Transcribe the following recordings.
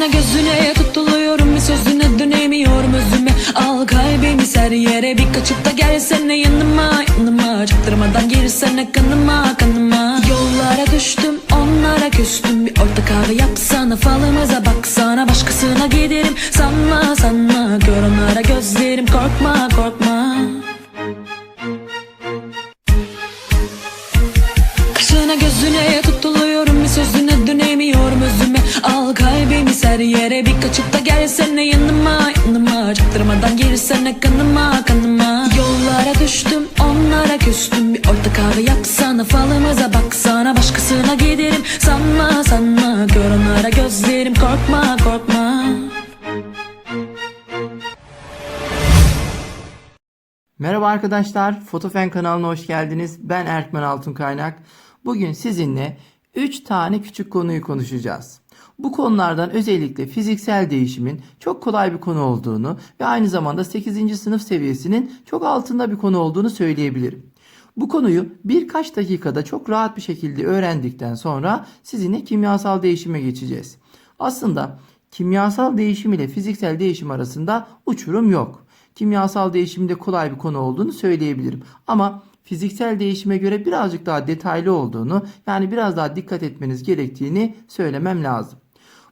Kaşına gözüne tutuluyorum bir sözüne dönemiyorum özüme. Al kalbimi ser yere bir kaçıp da gelsene yanıma. Yanıma Çaktırmadan girsene kanıma kanıma. Yollara düştüm onlara küstüm. Bir orta kahve yapsana falımıza baksana. Başkasına giderim sanma sanma. Gör onlara gözlerim korkma korkma Al kalbimi ser yere bir kaçıp da gelsene yanıma yanıma Çaktırmadan girsene kanıma kanıma Yollara düştüm onlara küstüm Bir orta kahve yapsana falımıza baksana Başkasına giderim sanma sanma Gör onlara gözlerim korkma korkma Merhaba arkadaşlar, Fotofen kanalına hoş geldiniz. Ben Erkmen Altun Kaynak. Bugün sizinle 3 tane küçük konuyu konuşacağız. Bu konulardan özellikle fiziksel değişimin çok kolay bir konu olduğunu ve aynı zamanda 8. sınıf seviyesinin çok altında bir konu olduğunu söyleyebilirim. Bu konuyu birkaç dakikada çok rahat bir şekilde öğrendikten sonra sizinle kimyasal değişime geçeceğiz. Aslında kimyasal değişim ile fiziksel değişim arasında uçurum yok kimyasal değişimde kolay bir konu olduğunu söyleyebilirim. Ama fiziksel değişime göre birazcık daha detaylı olduğunu yani biraz daha dikkat etmeniz gerektiğini söylemem lazım.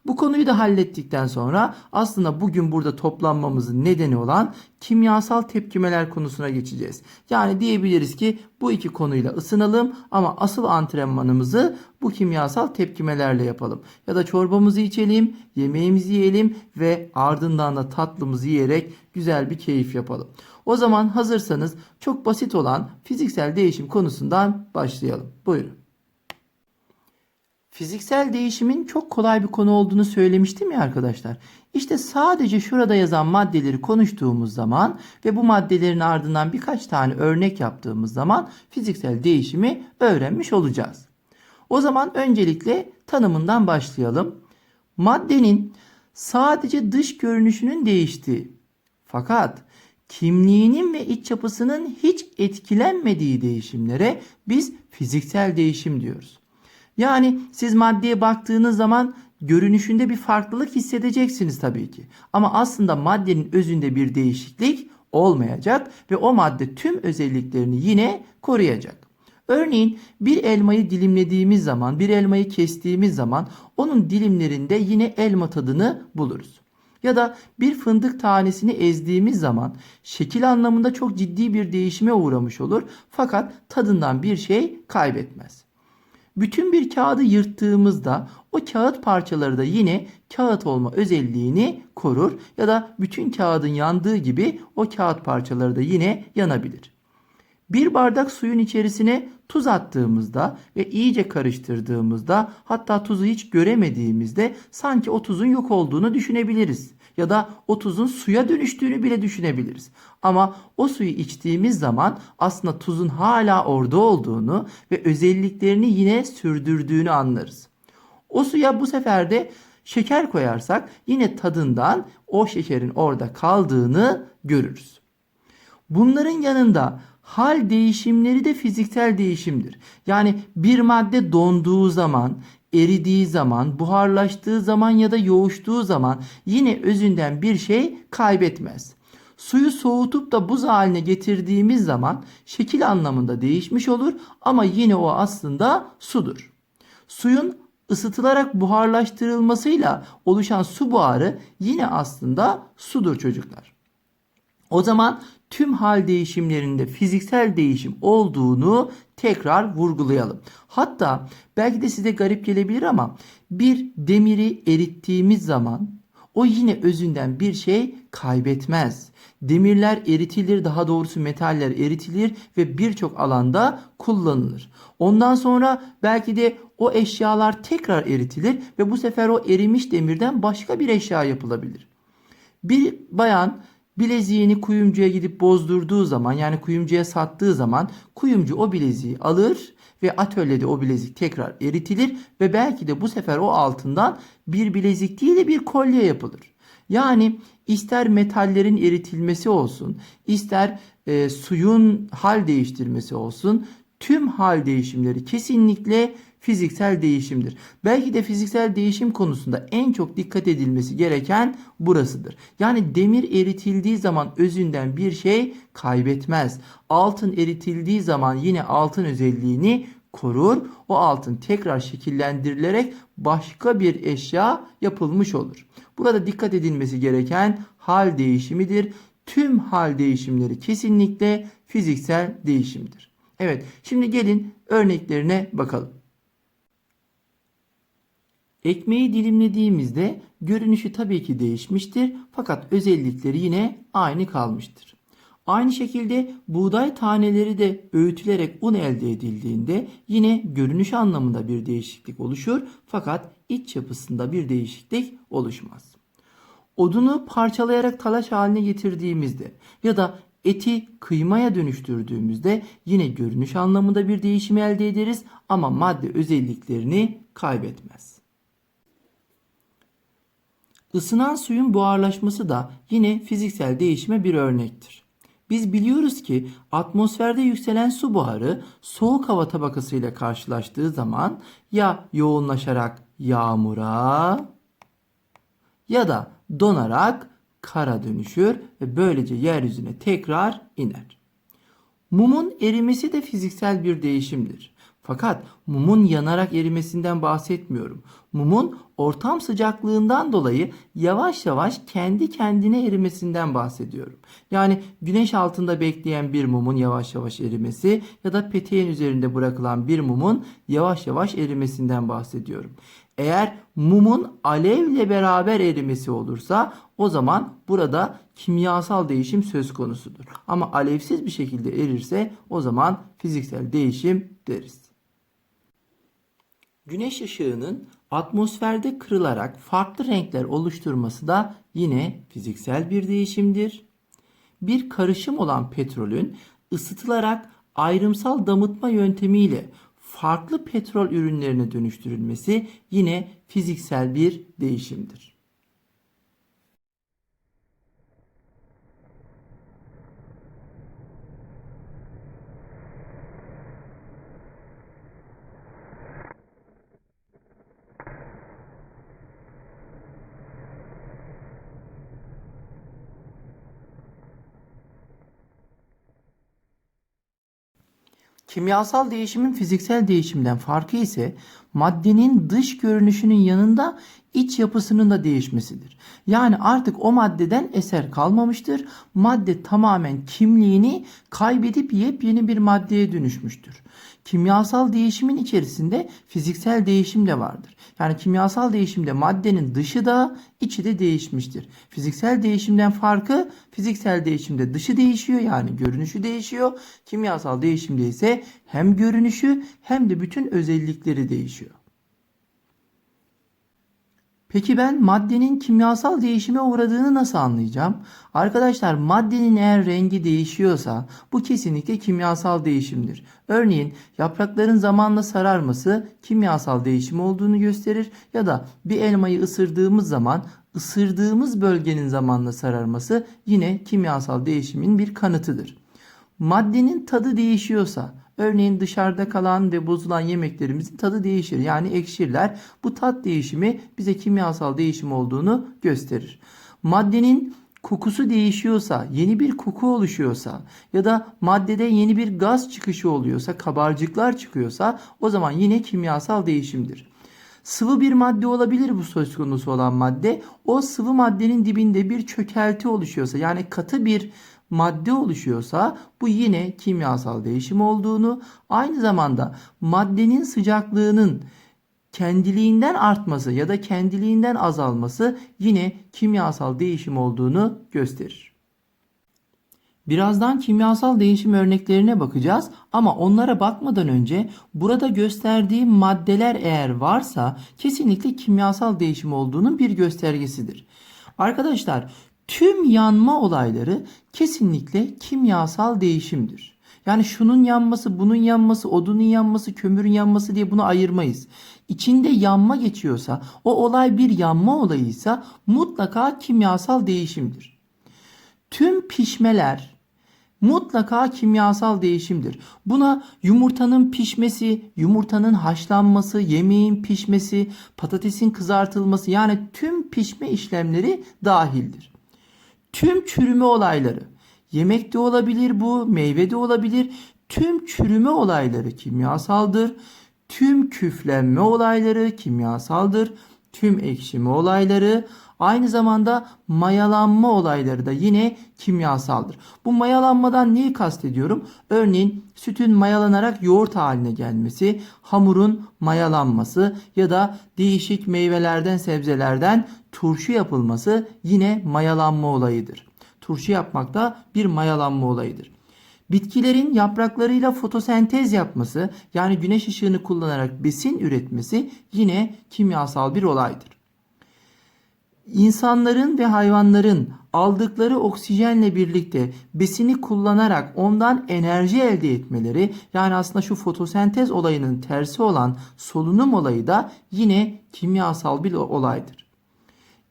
Bu konuyu da hallettikten sonra aslında bugün burada toplanmamızın nedeni olan kimyasal tepkimeler konusuna geçeceğiz. Yani diyebiliriz ki bu iki konuyla ısınalım ama asıl antrenmanımızı bu kimyasal tepkimelerle yapalım. Ya da çorbamızı içelim, yemeğimizi yiyelim ve ardından da tatlımızı yiyerek güzel bir keyif yapalım. O zaman hazırsanız çok basit olan fiziksel değişim konusundan başlayalım. Buyurun. Fiziksel değişimin çok kolay bir konu olduğunu söylemiştim ya arkadaşlar. İşte sadece şurada yazan maddeleri konuştuğumuz zaman ve bu maddelerin ardından birkaç tane örnek yaptığımız zaman fiziksel değişimi öğrenmiş olacağız. O zaman öncelikle tanımından başlayalım. Maddenin sadece dış görünüşünün değiştiği fakat kimliğinin ve iç yapısının hiç etkilenmediği değişimlere biz fiziksel değişim diyoruz. Yani siz maddeye baktığınız zaman görünüşünde bir farklılık hissedeceksiniz tabii ki. Ama aslında maddenin özünde bir değişiklik olmayacak ve o madde tüm özelliklerini yine koruyacak. Örneğin bir elmayı dilimlediğimiz zaman, bir elmayı kestiğimiz zaman onun dilimlerinde yine elma tadını buluruz. Ya da bir fındık tanesini ezdiğimiz zaman şekil anlamında çok ciddi bir değişime uğramış olur fakat tadından bir şey kaybetmez. Bütün bir kağıdı yırttığımızda o kağıt parçaları da yine kağıt olma özelliğini korur ya da bütün kağıdın yandığı gibi o kağıt parçaları da yine yanabilir. Bir bardak suyun içerisine tuz attığımızda ve iyice karıştırdığımızda hatta tuzu hiç göremediğimizde sanki o tuzun yok olduğunu düşünebiliriz. Ya da o tuzun suya dönüştüğünü bile düşünebiliriz. Ama o suyu içtiğimiz zaman aslında tuzun hala orada olduğunu ve özelliklerini yine sürdürdüğünü anlarız. O suya bu sefer de şeker koyarsak yine tadından o şekerin orada kaldığını görürüz. Bunların yanında hal değişimleri de fiziksel değişimdir. Yani bir madde donduğu zaman, eridiği zaman, buharlaştığı zaman ya da yoğuştuğu zaman yine özünden bir şey kaybetmez. Suyu soğutup da buz haline getirdiğimiz zaman şekil anlamında değişmiş olur ama yine o aslında sudur. Suyun ısıtılarak buharlaştırılmasıyla oluşan su buharı yine aslında sudur çocuklar. O zaman tüm hal değişimlerinde fiziksel değişim olduğunu tekrar vurgulayalım. Hatta belki de size garip gelebilir ama bir demiri erittiğimiz zaman o yine özünden bir şey kaybetmez. Demirler eritilir, daha doğrusu metaller eritilir ve birçok alanda kullanılır. Ondan sonra belki de o eşyalar tekrar eritilir ve bu sefer o erimiş demirden başka bir eşya yapılabilir. Bir bayan bileziğini kuyumcuya gidip bozdurduğu zaman yani kuyumcuya sattığı zaman kuyumcu o bileziği alır ve atölyede o bilezik tekrar eritilir ve belki de bu sefer o altından bir bilezik değil de bir kolye yapılır. Yani ister metallerin eritilmesi olsun, ister e, suyun hal değiştirmesi olsun, tüm hal değişimleri kesinlikle fiziksel değişimdir. Belki de fiziksel değişim konusunda en çok dikkat edilmesi gereken burasıdır. Yani demir eritildiği zaman özünden bir şey kaybetmez. Altın eritildiği zaman yine altın özelliğini korur. O altın tekrar şekillendirilerek başka bir eşya yapılmış olur. Burada dikkat edilmesi gereken hal değişimidir. Tüm hal değişimleri kesinlikle fiziksel değişimdir. Evet, şimdi gelin örneklerine bakalım. Ekmeği dilimlediğimizde görünüşü tabii ki değişmiştir fakat özellikleri yine aynı kalmıştır. Aynı şekilde buğday taneleri de öğütülerek un elde edildiğinde yine görünüş anlamında bir değişiklik oluşur fakat iç yapısında bir değişiklik oluşmaz. Odunu parçalayarak talaş haline getirdiğimizde ya da eti kıymaya dönüştürdüğümüzde yine görünüş anlamında bir değişim elde ederiz ama madde özelliklerini kaybetmez. Isınan suyun buharlaşması da yine fiziksel değişime bir örnektir. Biz biliyoruz ki atmosferde yükselen su buharı soğuk hava tabakasıyla karşılaştığı zaman ya yoğunlaşarak yağmura ya da donarak kara dönüşür ve böylece yeryüzüne tekrar iner. Mumun erimesi de fiziksel bir değişimdir. Fakat mumun yanarak erimesinden bahsetmiyorum. Mumun ortam sıcaklığından dolayı yavaş yavaş kendi kendine erimesinden bahsediyorum. Yani güneş altında bekleyen bir mumun yavaş yavaş erimesi ya da peteğin üzerinde bırakılan bir mumun yavaş yavaş erimesinden bahsediyorum. Eğer mumun alevle beraber erimesi olursa o zaman burada kimyasal değişim söz konusudur. Ama alevsiz bir şekilde erirse o zaman fiziksel değişim deriz. Güneş ışığının atmosferde kırılarak farklı renkler oluşturması da yine fiziksel bir değişimdir. Bir karışım olan petrolün ısıtılarak ayrımsal damıtma yöntemiyle farklı petrol ürünlerine dönüştürülmesi yine fiziksel bir değişimdir. Kimyasal değişimin fiziksel değişimden farkı ise maddenin dış görünüşünün yanında iç yapısının da değişmesidir. Yani artık o maddeden eser kalmamıştır. Madde tamamen kimliğini kaybedip yepyeni bir maddeye dönüşmüştür. Kimyasal değişimin içerisinde fiziksel değişim de vardır. Yani kimyasal değişimde maddenin dışı da içi de değişmiştir. Fiziksel değişimden farkı fiziksel değişimde dışı değişiyor yani görünüşü değişiyor. Kimyasal değişimde ise hem görünüşü hem de bütün özellikleri değişiyor. Peki ben maddenin kimyasal değişime uğradığını nasıl anlayacağım? Arkadaşlar maddenin eğer rengi değişiyorsa bu kesinlikle kimyasal değişimdir. Örneğin yaprakların zamanla sararması kimyasal değişim olduğunu gösterir ya da bir elmayı ısırdığımız zaman ısırdığımız bölgenin zamanla sararması yine kimyasal değişimin bir kanıtıdır. Maddenin tadı değişiyorsa Örneğin dışarıda kalan ve bozulan yemeklerimizin tadı değişir. Yani ekşirler. Bu tat değişimi bize kimyasal değişim olduğunu gösterir. Maddenin kokusu değişiyorsa, yeni bir koku oluşuyorsa ya da maddede yeni bir gaz çıkışı oluyorsa, kabarcıklar çıkıyorsa o zaman yine kimyasal değişimdir. Sıvı bir madde olabilir bu söz konusu olan madde. O sıvı maddenin dibinde bir çökelti oluşuyorsa yani katı bir madde oluşuyorsa bu yine kimyasal değişim olduğunu aynı zamanda maddenin sıcaklığının kendiliğinden artması ya da kendiliğinden azalması yine kimyasal değişim olduğunu gösterir. Birazdan kimyasal değişim örneklerine bakacağız ama onlara bakmadan önce burada gösterdiğim maddeler eğer varsa kesinlikle kimyasal değişim olduğunun bir göstergesidir. Arkadaşlar tüm yanma olayları kesinlikle kimyasal değişimdir. Yani şunun yanması, bunun yanması, odunun yanması, kömürün yanması diye bunu ayırmayız. İçinde yanma geçiyorsa, o olay bir yanma olayıysa mutlaka kimyasal değişimdir. Tüm pişmeler mutlaka kimyasal değişimdir. Buna yumurtanın pişmesi, yumurtanın haşlanması, yemeğin pişmesi, patatesin kızartılması yani tüm pişme işlemleri dahildir. Tüm çürüme olayları, yemek de olabilir bu, meyve de olabilir. Tüm çürüme olayları kimyasaldır. Tüm küflenme olayları kimyasaldır. Tüm ekşime olayları aynı zamanda mayalanma olayları da yine kimyasaldır. Bu mayalanmadan neyi kastediyorum? Örneğin sütün mayalanarak yoğurt haline gelmesi, hamurun mayalanması ya da değişik meyvelerden, sebzelerden turşu yapılması yine mayalanma olayıdır. Turşu yapmak da bir mayalanma olayıdır. Bitkilerin yapraklarıyla fotosentez yapması yani güneş ışığını kullanarak besin üretmesi yine kimyasal bir olaydır. İnsanların ve hayvanların aldıkları oksijenle birlikte besini kullanarak ondan enerji elde etmeleri yani aslında şu fotosentez olayının tersi olan solunum olayı da yine kimyasal bir olaydır.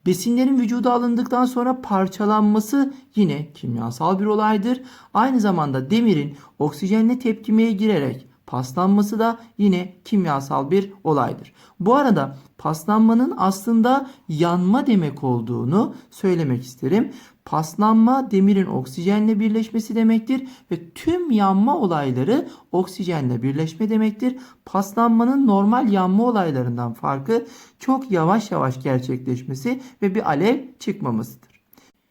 Besinlerin vücuda alındıktan sonra parçalanması yine kimyasal bir olaydır. Aynı zamanda demirin oksijenle tepkimeye girerek paslanması da yine kimyasal bir olaydır. Bu arada paslanmanın aslında yanma demek olduğunu söylemek isterim. Paslanma demirin oksijenle birleşmesi demektir ve tüm yanma olayları oksijenle birleşme demektir. Paslanmanın normal yanma olaylarından farkı çok yavaş yavaş gerçekleşmesi ve bir alev çıkmamasıdır.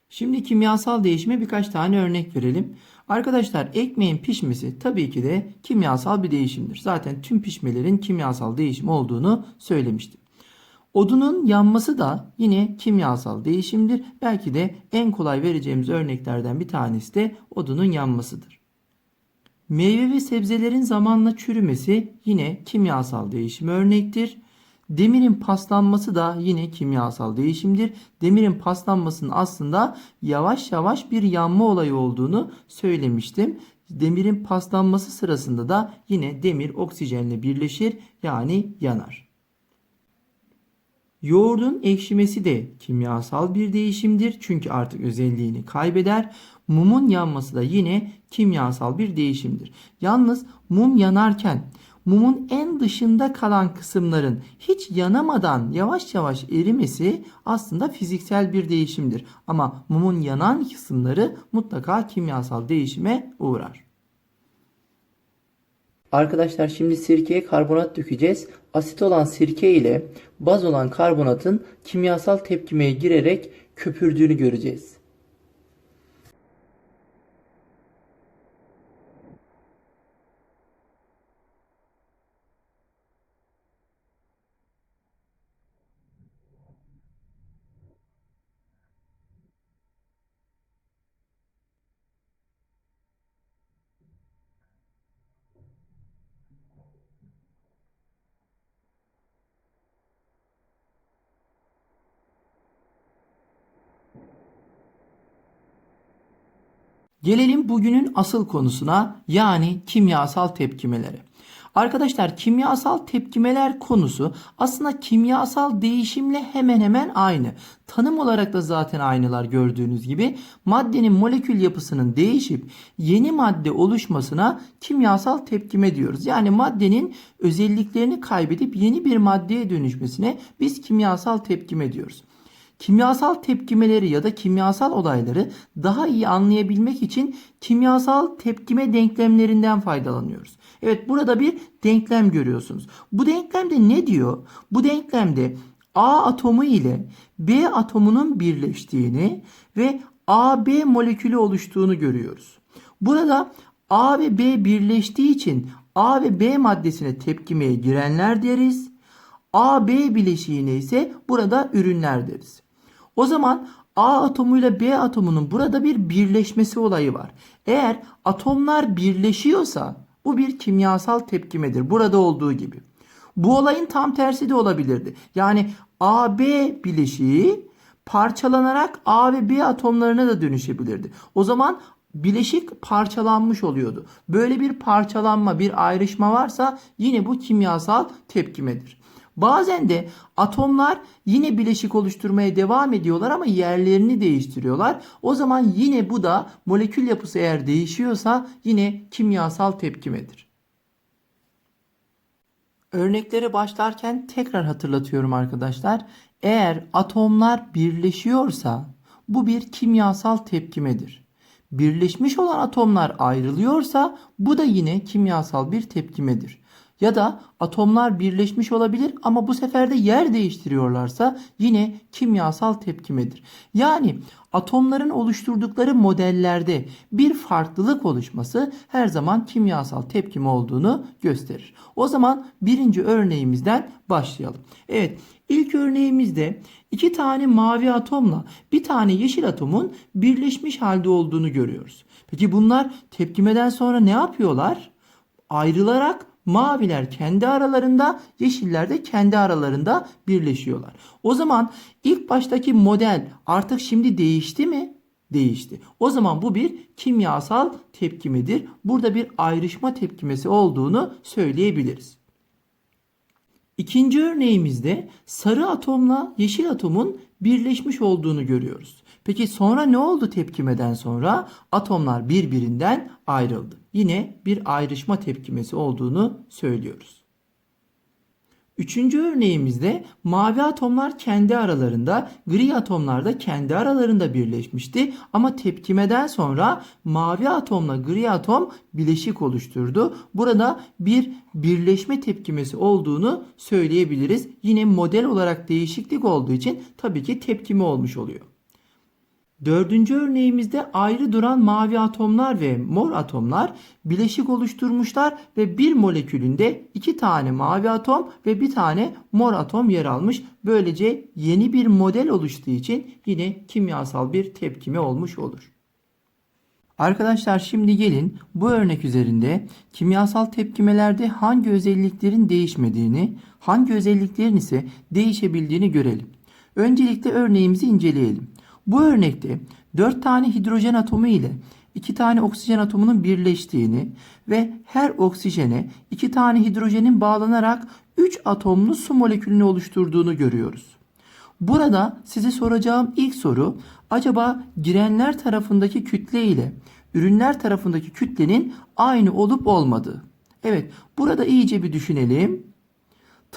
Şimdi kimyasal değişime birkaç tane örnek verelim. Arkadaşlar ekmeğin pişmesi tabii ki de kimyasal bir değişimdir. Zaten tüm pişmelerin kimyasal değişim olduğunu söylemiştim. Odunun yanması da yine kimyasal değişimdir. Belki de en kolay vereceğimiz örneklerden bir tanesi de odunun yanmasıdır. Meyve ve sebzelerin zamanla çürümesi yine kimyasal değişim örnektir. Demirin paslanması da yine kimyasal değişimdir. Demirin paslanmasının aslında yavaş yavaş bir yanma olayı olduğunu söylemiştim. Demirin paslanması sırasında da yine demir oksijenle birleşir yani yanar. Yoğurdun ekşimesi de kimyasal bir değişimdir. Çünkü artık özelliğini kaybeder. Mumun yanması da yine kimyasal bir değişimdir. Yalnız mum yanarken mumun en dışında kalan kısımların hiç yanamadan yavaş yavaş erimesi aslında fiziksel bir değişimdir. Ama mumun yanan kısımları mutlaka kimyasal değişime uğrar. Arkadaşlar şimdi sirkeye karbonat dökeceğiz. Asit olan sirke ile baz olan karbonatın kimyasal tepkimeye girerek köpürdüğünü göreceğiz. Gelelim bugünün asıl konusuna yani kimyasal tepkimelere. Arkadaşlar kimyasal tepkimeler konusu aslında kimyasal değişimle hemen hemen aynı. Tanım olarak da zaten aynılar gördüğünüz gibi. Maddenin molekül yapısının değişip yeni madde oluşmasına kimyasal tepkime diyoruz. Yani maddenin özelliklerini kaybedip yeni bir maddeye dönüşmesine biz kimyasal tepkime diyoruz. Kimyasal tepkimeleri ya da kimyasal olayları daha iyi anlayabilmek için kimyasal tepkime denklemlerinden faydalanıyoruz. Evet burada bir denklem görüyorsunuz. Bu denklemde ne diyor? Bu denklemde A atomu ile B atomunun birleştiğini ve AB molekülü oluştuğunu görüyoruz. Burada A ve B birleştiği için A ve B maddesine tepkimeye girenler deriz. AB bileşiğine ise burada ürünler deriz. O zaman A atomuyla B atomunun burada bir birleşmesi olayı var. Eğer atomlar birleşiyorsa bu bir kimyasal tepkimedir. Burada olduğu gibi. Bu olayın tam tersi de olabilirdi. Yani AB bileşiği parçalanarak A ve B atomlarına da dönüşebilirdi. O zaman bileşik parçalanmış oluyordu. Böyle bir parçalanma, bir ayrışma varsa yine bu kimyasal tepkimedir. Bazen de atomlar yine bileşik oluşturmaya devam ediyorlar ama yerlerini değiştiriyorlar. O zaman yine bu da molekül yapısı eğer değişiyorsa yine kimyasal tepkimedir. Örneklere başlarken tekrar hatırlatıyorum arkadaşlar. Eğer atomlar birleşiyorsa bu bir kimyasal tepkimedir. Birleşmiş olan atomlar ayrılıyorsa bu da yine kimyasal bir tepkimedir. Ya da atomlar birleşmiş olabilir ama bu sefer de yer değiştiriyorlarsa yine kimyasal tepkimedir. Yani atomların oluşturdukları modellerde bir farklılık oluşması her zaman kimyasal tepkime olduğunu gösterir. O zaman birinci örneğimizden başlayalım. Evet ilk örneğimizde iki tane mavi atomla bir tane yeşil atomun birleşmiş halde olduğunu görüyoruz. Peki bunlar tepkimeden sonra ne yapıyorlar? Ayrılarak maviler kendi aralarında, yeşiller de kendi aralarında birleşiyorlar. O zaman ilk baştaki model artık şimdi değişti mi? Değişti. O zaman bu bir kimyasal tepkimedir. Burada bir ayrışma tepkimesi olduğunu söyleyebiliriz. İkinci örneğimizde sarı atomla yeşil atomun birleşmiş olduğunu görüyoruz. Peki sonra ne oldu tepkimeden sonra? Atomlar birbirinden ayrıldı. Yine bir ayrışma tepkimesi olduğunu söylüyoruz. Üçüncü örneğimizde mavi atomlar kendi aralarında, gri atomlar da kendi aralarında birleşmişti. Ama tepkimeden sonra mavi atomla gri atom bileşik oluşturdu. Burada bir birleşme tepkimesi olduğunu söyleyebiliriz. Yine model olarak değişiklik olduğu için tabii ki tepkime olmuş oluyor. Dördüncü örneğimizde ayrı duran mavi atomlar ve mor atomlar bileşik oluşturmuşlar ve bir molekülünde iki tane mavi atom ve bir tane mor atom yer almış. Böylece yeni bir model oluştuğu için yine kimyasal bir tepkime olmuş olur. Arkadaşlar şimdi gelin bu örnek üzerinde kimyasal tepkimelerde hangi özelliklerin değişmediğini, hangi özelliklerin ise değişebildiğini görelim. Öncelikle örneğimizi inceleyelim. Bu örnekte 4 tane hidrojen atomu ile 2 tane oksijen atomunun birleştiğini ve her oksijene 2 tane hidrojenin bağlanarak 3 atomlu su molekülünü oluşturduğunu görüyoruz. Burada size soracağım ilk soru acaba girenler tarafındaki kütle ile ürünler tarafındaki kütlenin aynı olup olmadığı. Evet burada iyice bir düşünelim.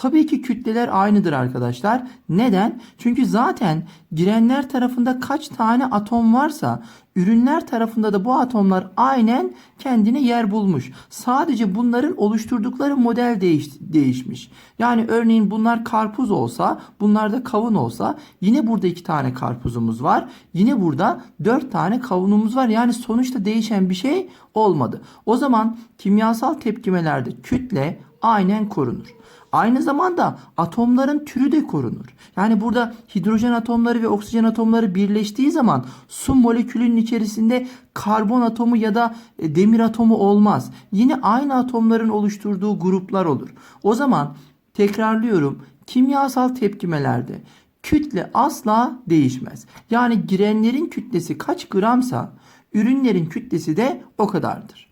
Tabii ki kütleler aynıdır arkadaşlar. Neden? Çünkü zaten girenler tarafında kaç tane atom varsa ürünler tarafında da bu atomlar aynen kendine yer bulmuş. Sadece bunların oluşturdukları model değiş, değişmiş. Yani örneğin bunlar karpuz olsa, bunlar da kavun olsa yine burada iki tane karpuzumuz var. Yine burada dört tane kavunumuz var. Yani sonuçta değişen bir şey olmadı. O zaman kimyasal tepkimelerde kütle aynen korunur. Aynı zamanda atomların türü de korunur. Yani burada hidrojen atomları ve oksijen atomları birleştiği zaman su molekülünün içerisinde karbon atomu ya da e, demir atomu olmaz. Yine aynı atomların oluşturduğu gruplar olur. O zaman tekrarlıyorum kimyasal tepkimelerde kütle asla değişmez. Yani girenlerin kütlesi kaç gramsa ürünlerin kütlesi de o kadardır.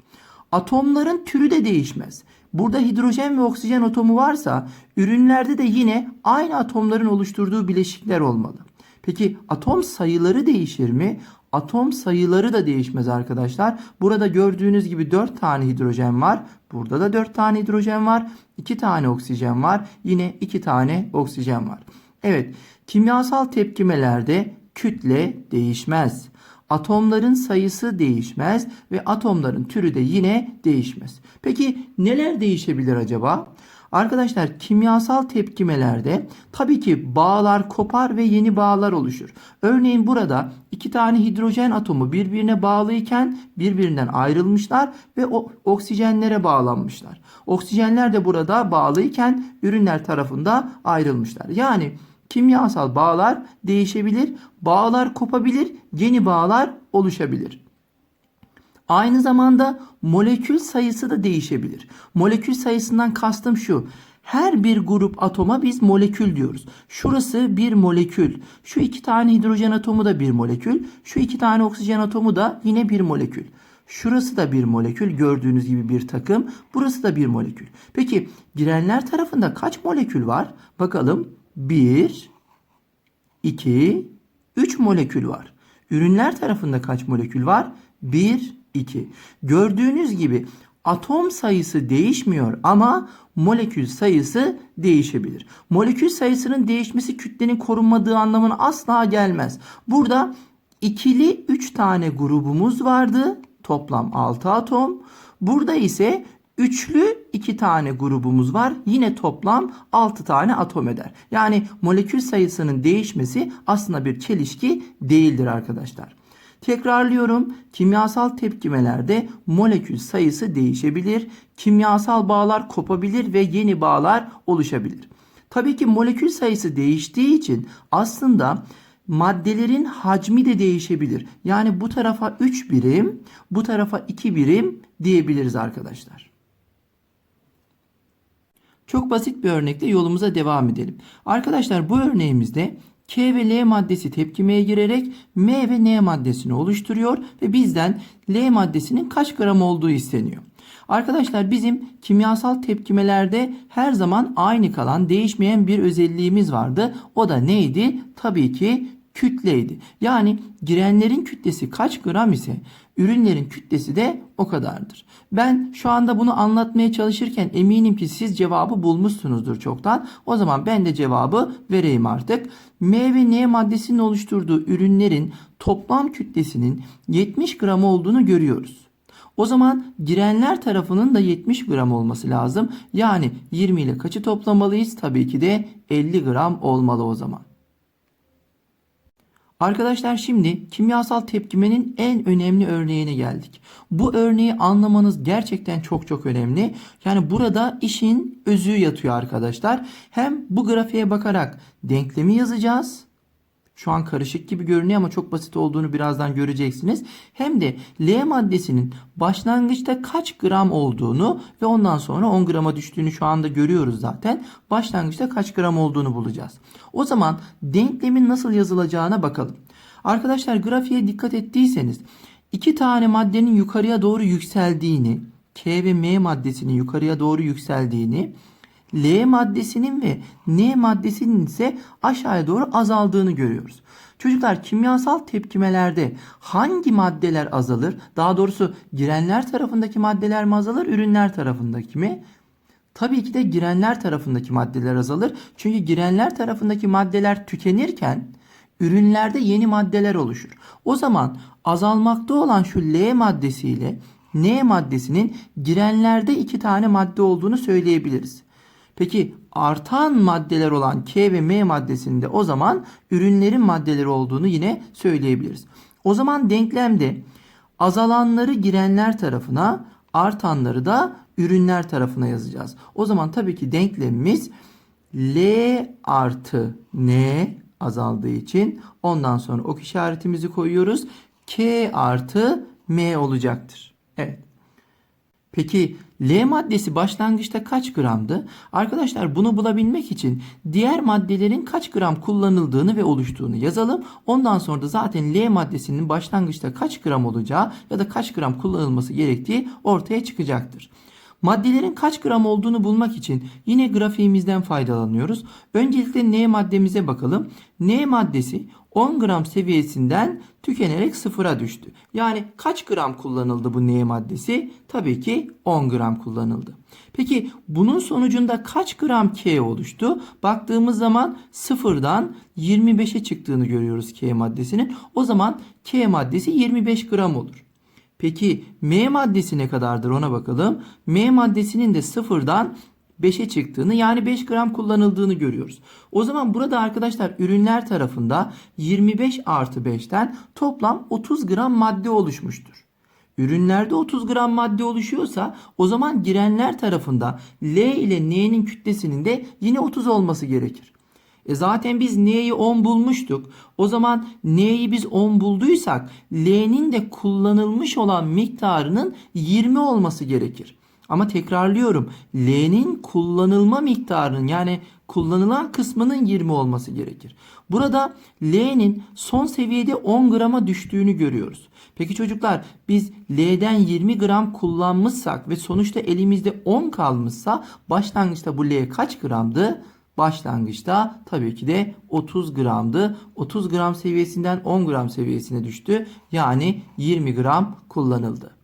Atomların türü de değişmez. Burada hidrojen ve oksijen atomu varsa ürünlerde de yine aynı atomların oluşturduğu bileşikler olmalı. Peki atom sayıları değişir mi? Atom sayıları da değişmez arkadaşlar. Burada gördüğünüz gibi 4 tane hidrojen var. Burada da 4 tane hidrojen var. 2 tane oksijen var. Yine 2 tane oksijen var. Evet, kimyasal tepkimelerde kütle değişmez. Atomların sayısı değişmez ve atomların türü de yine değişmez. Peki neler değişebilir acaba? Arkadaşlar kimyasal tepkimelerde tabii ki bağlar kopar ve yeni bağlar oluşur. Örneğin burada iki tane hidrojen atomu birbirine bağlıyken birbirinden ayrılmışlar ve o oksijenlere bağlanmışlar. Oksijenler de burada bağlıyken ürünler tarafında ayrılmışlar. Yani kimyasal bağlar değişebilir, bağlar kopabilir, yeni bağlar oluşabilir. Aynı zamanda molekül sayısı da değişebilir. Molekül sayısından kastım şu. Her bir grup atoma biz molekül diyoruz. Şurası bir molekül. Şu iki tane hidrojen atomu da bir molekül. Şu iki tane oksijen atomu da yine bir molekül. Şurası da bir molekül. Gördüğünüz gibi bir takım. Burası da bir molekül. Peki girenler tarafında kaç molekül var? Bakalım. 1, 2, 3 molekül var. Ürünler tarafında kaç molekül var? 1, 2. Gördüğünüz gibi atom sayısı değişmiyor ama molekül sayısı değişebilir. Molekül sayısının değişmesi kütlenin korunmadığı anlamına asla gelmez. Burada ikili 3 tane grubumuz vardı. Toplam 6 atom. Burada ise Üçlü iki tane grubumuz var. Yine toplam 6 tane atom eder. Yani molekül sayısının değişmesi aslında bir çelişki değildir arkadaşlar. Tekrarlıyorum. Kimyasal tepkimelerde molekül sayısı değişebilir. Kimyasal bağlar kopabilir ve yeni bağlar oluşabilir. Tabii ki molekül sayısı değiştiği için aslında maddelerin hacmi de değişebilir. Yani bu tarafa 3 birim, bu tarafa 2 birim diyebiliriz arkadaşlar. Çok basit bir örnekle yolumuza devam edelim. Arkadaşlar bu örneğimizde K ve L maddesi tepkimeye girerek M ve N maddesini oluşturuyor ve bizden L maddesinin kaç gram olduğu isteniyor. Arkadaşlar bizim kimyasal tepkimelerde her zaman aynı kalan değişmeyen bir özelliğimiz vardı. O da neydi? Tabii ki kütleydi. Yani girenlerin kütlesi kaç gram ise ürünlerin kütlesi de o kadardır. Ben şu anda bunu anlatmaya çalışırken eminim ki siz cevabı bulmuşsunuzdur çoktan. O zaman ben de cevabı vereyim artık. M ve N maddesinin oluşturduğu ürünlerin toplam kütlesinin 70 gram olduğunu görüyoruz. O zaman girenler tarafının da 70 gram olması lazım. Yani 20 ile kaçı toplamalıyız? Tabii ki de 50 gram olmalı o zaman. Arkadaşlar şimdi kimyasal tepkimenin en önemli örneğine geldik. Bu örneği anlamanız gerçekten çok çok önemli. Yani burada işin özü yatıyor arkadaşlar. Hem bu grafiğe bakarak denklemi yazacağız. Şu an karışık gibi görünüyor ama çok basit olduğunu birazdan göreceksiniz. Hem de L maddesinin başlangıçta kaç gram olduğunu ve ondan sonra 10 grama düştüğünü şu anda görüyoruz zaten. Başlangıçta kaç gram olduğunu bulacağız. O zaman denklemin nasıl yazılacağına bakalım. Arkadaşlar grafiğe dikkat ettiyseniz iki tane maddenin yukarıya doğru yükseldiğini, K ve M maddesinin yukarıya doğru yükseldiğini, L maddesinin ve N maddesinin ise aşağıya doğru azaldığını görüyoruz. Çocuklar kimyasal tepkimelerde hangi maddeler azalır? Daha doğrusu girenler tarafındaki maddeler mi azalır, ürünler tarafındaki mi? Tabii ki de girenler tarafındaki maddeler azalır. Çünkü girenler tarafındaki maddeler tükenirken ürünlerde yeni maddeler oluşur. O zaman azalmakta olan şu L maddesiyle N maddesinin girenlerde iki tane madde olduğunu söyleyebiliriz. Peki artan maddeler olan K ve M maddesinde o zaman ürünlerin maddeleri olduğunu yine söyleyebiliriz. O zaman denklemde azalanları girenler tarafına, artanları da ürünler tarafına yazacağız. O zaman tabii ki denklemimiz L artı N azaldığı için ondan sonra ok işaretimizi koyuyoruz. K artı M olacaktır. Evet. Peki L maddesi başlangıçta kaç gramdı? Arkadaşlar bunu bulabilmek için diğer maddelerin kaç gram kullanıldığını ve oluştuğunu yazalım. Ondan sonra da zaten L maddesinin başlangıçta kaç gram olacağı ya da kaç gram kullanılması gerektiği ortaya çıkacaktır. Maddelerin kaç gram olduğunu bulmak için yine grafiğimizden faydalanıyoruz. Öncelikle N maddemize bakalım. N maddesi 10 gram seviyesinden tükenerek sıfıra düştü. Yani kaç gram kullanıldı bu N maddesi? Tabii ki 10 gram kullanıldı. Peki bunun sonucunda kaç gram K oluştu? Baktığımız zaman sıfırdan 25'e çıktığını görüyoruz K maddesinin. O zaman K maddesi 25 gram olur. Peki M maddesi ne kadardır ona bakalım. M maddesinin de sıfırdan 5'e çıktığını yani 5 gram kullanıldığını görüyoruz. O zaman burada arkadaşlar ürünler tarafında 25 artı 5'ten toplam 30 gram madde oluşmuştur. Ürünlerde 30 gram madde oluşuyorsa o zaman girenler tarafında L ile N'nin kütlesinin de yine 30 olması gerekir. E zaten biz N'yi 10 bulmuştuk. O zaman N'yi biz 10 bulduysak L'nin de kullanılmış olan miktarının 20 olması gerekir. Ama tekrarlıyorum. L'nin kullanılma miktarının yani kullanılan kısmının 20 olması gerekir. Burada L'nin son seviyede 10 grama düştüğünü görüyoruz. Peki çocuklar biz L'den 20 gram kullanmışsak ve sonuçta elimizde 10 kalmışsa başlangıçta bu L kaç gramdı? Başlangıçta tabii ki de 30 gramdı. 30 gram seviyesinden 10 gram seviyesine düştü. Yani 20 gram kullanıldı.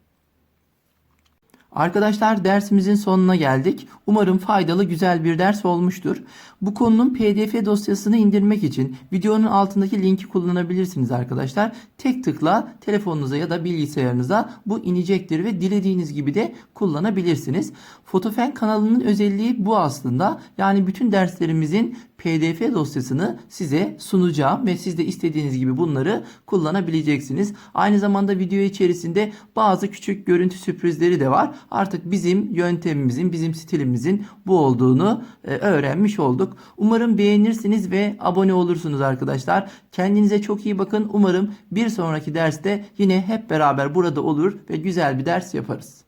Arkadaşlar dersimizin sonuna geldik. Umarım faydalı güzel bir ders olmuştur. Bu konunun pdf dosyasını indirmek için videonun altındaki linki kullanabilirsiniz arkadaşlar. Tek tıkla telefonunuza ya da bilgisayarınıza bu inecektir ve dilediğiniz gibi de kullanabilirsiniz. Fotofen kanalının özelliği bu aslında. Yani bütün derslerimizin pdf dosyasını size sunacağım ve siz de istediğiniz gibi bunları kullanabileceksiniz. Aynı zamanda video içerisinde bazı küçük görüntü sürprizleri de var. Artık bizim yöntemimizin, bizim stilimizin bu olduğunu e, öğrenmiş olduk. Umarım beğenirsiniz ve abone olursunuz arkadaşlar. Kendinize çok iyi bakın. Umarım bir sonraki derste yine hep beraber burada olur ve güzel bir ders yaparız.